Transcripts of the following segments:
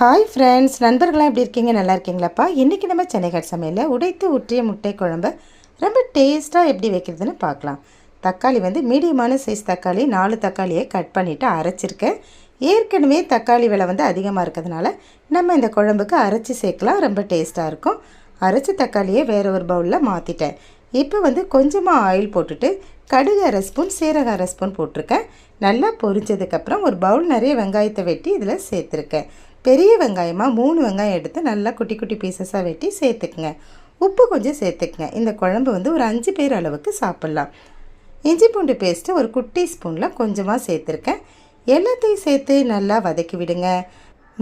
Hi friends நண்பர்களாம் எப்படி இருக்கீங்க? நல்லா இருக்கீங்களாப்பா? இன்றைக்கி நம்ம சென்னைகாட் சமையலில் உடைத்து ஊற்றிய முட்டை குழம்பு ரொம்ப டேஸ்ட்டாக எப்படி வைக்கிறதுன்னு பார்க்கலாம். தக்காளி வந்து மீடியமான சைஸ் தக்காளி நாலு தக்காளியை கட் பண்ணிவிட்டு அரைச்சிருக்கேன். ஏற்கனவே தக்காளி விலை வந்து அதிகமாக இருக்கிறதுனால நம்ம இந்த குழம்புக்கு அரைச்சி சேர்க்கலாம். ரொம்ப டேஸ்ட்டாக இருக்கும். அரைச்ச தக்காளியை வேறு ஒரு பவுலில் மாற்றிட்டேன் இப்போ வந்து கொஞ்சமாக ஆயில் போட்டுட்டு கடுகு அரை ஸ்பூன் சீரக அரை ஸ்பூன் போட்டிருக்கேன். நல்லா பொரிஞ்சதுக்கப்புறம் ஒரு பவுல் நிறைய வெங்காயத்தை வெட்டி இதில் சேர்த்துருக்கேன். பெரிய வெங்காயமாக மூணு வெங்காயம் எடுத்து நல்லா குட்டி குட்டி பீசஸாக வெட்டி சேர்த்துக்குங்க. உப்பு கொஞ்சம் சேர்த்துக்குங்க. இந்த குழம்பு வந்து ஒரு அஞ்சு பேர் அளவுக்கு சாப்பிட்லாம். இஞ்சி பூண்டு பேஸ்ட்டு ஒரு குட்டி ஸ்பூனில் கொஞ்சமாக சேர்த்துருக்கேன். எல்லாத்தையும் சேர்த்து நல்லா வதக்கி விடுங்க.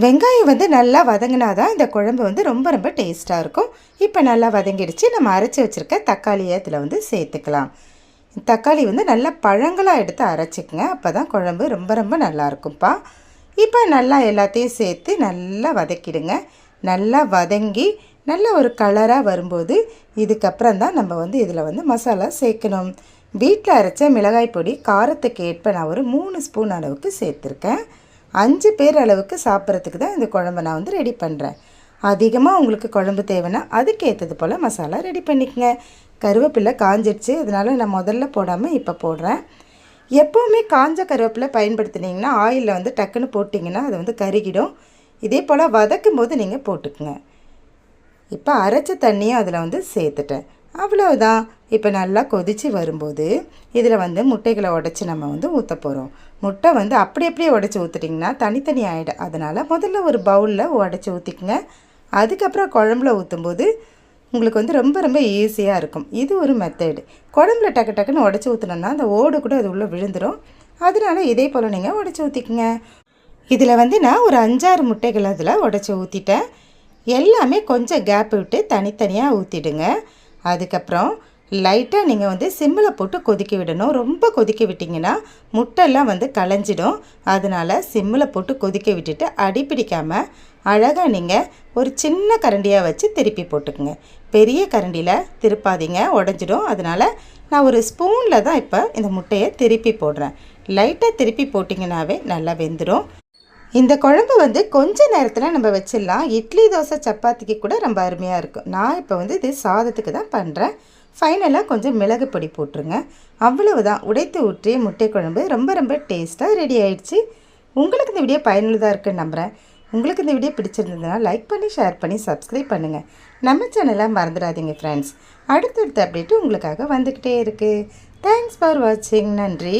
வெங்காயம் வந்து நல்லா வதங்கினா தான் இந்த குழம்பு வந்து ரொம்ப ரொம்ப டேஸ்ட்டாக இருக்கும். இப்போ நல்லா வதங்கிடுச்சு. நம்ம அரைச்சி வச்சுருக்க தக்காளியை இதில் வந்து சேர்த்துக்கலாம். தக்காளி வந்து நல்லா பழங்களாக எடுத்து அரைச்சிக்கங்க. அப்போ தான் குழம்பு ரொம்ப ரொம்ப நல்லா இருக்கும்ப்பா. இப்போ நல்லா எல்லாத்தையும் சேர்த்து நல்லா வதக்கிடுங்க. நல்லா வதங்கி நல்ல ஒரு கலராக வரும்போது இதுக்கப்புறம் தான் நம்ம வந்து இதில் வந்து மசாலா சேர்க்கணும். வீட்டில் அரைச்ச மிளகாய் பொடி காரத்துக்கு ஏற்ப நான் ஒரு மூணு ஸ்பூன் அளவுக்கு சேர்த்துருக்கேன். அஞ்சு பேர் அளவுக்கு சாப்பிட்றதுக்கு தான் இந்த குழம்பை நான் வந்து ரெடி பண்ணுறேன் அதிகமாக உங்களுக்கு குழம்பு தேவைன்னா அதுக்கேற்றது போல் மசாலா ரெடி பண்ணிக்கங்க. கருவேப்பிலை காஞ்சிடுச்சு அதனால் நான் முதல்ல போடாமல் இப்போ போடுறேன். எப்போவுமே காஞ்ச கருவேப்பிலை பயன்படுத்தினீங்கன்னா ஆயிலில் வந்து டக்குன்னு போட்டிங்கன்னா அது வந்து கருகிடும். இதே போல் வதக்கும் போது நீங்கள் போட்டுக்குங்க. இப்போ அரைச்ச தண்ணியும் அதில் வந்து சேர்த்துட்டேன். அவ்வளோதான் இப்போ நல்லா கொதித்து வரும்போது இதில் வந்து முட்டைகளை உடச்சி நம்ம வந்து ஊற்ற போகிறோம் முட்டை வந்து அப்படி அப்படியே உடச்சி ஊற்றுட்டிங்கன்னா தனித்தனி ஆகிடும் அதனால் முதல்ல ஒரு பவுலில் உடச்சி ஊற்றிக்குங்க அதுக்கப்புறம் குழம்புல ஊற்றும்போது உங்களுக்கு வந்து ரொம்ப ரொம்ப ஈஸியாக இருக்கும். இது ஒரு மெத்தடு குழம்புல டக்கு டக்குன்னு உடச்சி ஊற்றினோன்னா அந்த ஓடு கூட அது உள்ளே விழுந்துடும் அதனால இதே போல் நீங்கள் உடச்சி ஊற்றிக்குங்க இதில் வந்து நான் ஒரு அஞ்சாறு முட்டைகள் அதில் உடச்சி ஊற்றிட்டேன் எல்லாமே கொஞ்சம் கேப் விட்டு தனித்தனியாக ஊற்றிடுங்க அதுக்கப்புறம் லைட்டாக நீங்கள் வந்து சிம்மில் போட்டு கொதிக்க விடணும். ரொம்ப கொதிக்க விட்டிங்கன்னா முட்டெல்லாம் வந்து களைஞ்சிடும். அதனால் சிம்மில் போட்டு கொதிக்க விட்டுட்டு அடி பிடிக்காமல் அழகாக நீங்கள் ஒரு சின்ன கரண்டியாக வச்சு திருப்பி போட்டுக்குங்க. பெரிய கரண்டியில் திருப்பாதீங்க. உடஞ்சிடும். அதனால் நான் ஒரு ஸ்பூனில் தான் இப்போ இந்த முட்டையை திருப்பி போடுறேன். லைட்டாக திருப்பி போட்டிங்கனாவே நல்லா வெந்துடும் இந்த குழம்பு வந்து கொஞ்ச நேரத்தில் நம்ம வச்சிடலாம். இட்லி தோசை சப்பாத்திக்கு கூட ரொம்ப அருமையாக இருக்கும். நான் இப்போ வந்து இது சாதத்துக்கு தான் பண்ணுறேன் ஃபைனலாக கொஞ்சம் மிளகு பொடி போட்டுருங்க. அவ்வளவுதான். உடைத்து ஊற்றிய முட்டை குழம்பு ரொம்ப ரொம்ப டேஸ்ட்டாக ரெடி ஆயிடுச்சு. உங்களுக்கு இந்த வீடியோ பயனுள்ளதாக இருக்குன்னு நம்புகிறேன் உங்களுக்கு இந்த வீடியோ பிடிச்சிருந்ததுன்னா லைக் பண்ணி ஷேர் பண்ணி சப்ஸ்கிரைப் பண்ணுங்கள் நம்ம சேனலை மறந்துடாதீங்க ஃப்ரெண்ட்ஸ் அடுத்தடுத்த அப்டேட்டு உங்களுக்காக வந்துக்கிட்டே இருக்குது தேங்க்ஸ் ஃபார் வாட்சிங் நன்றி.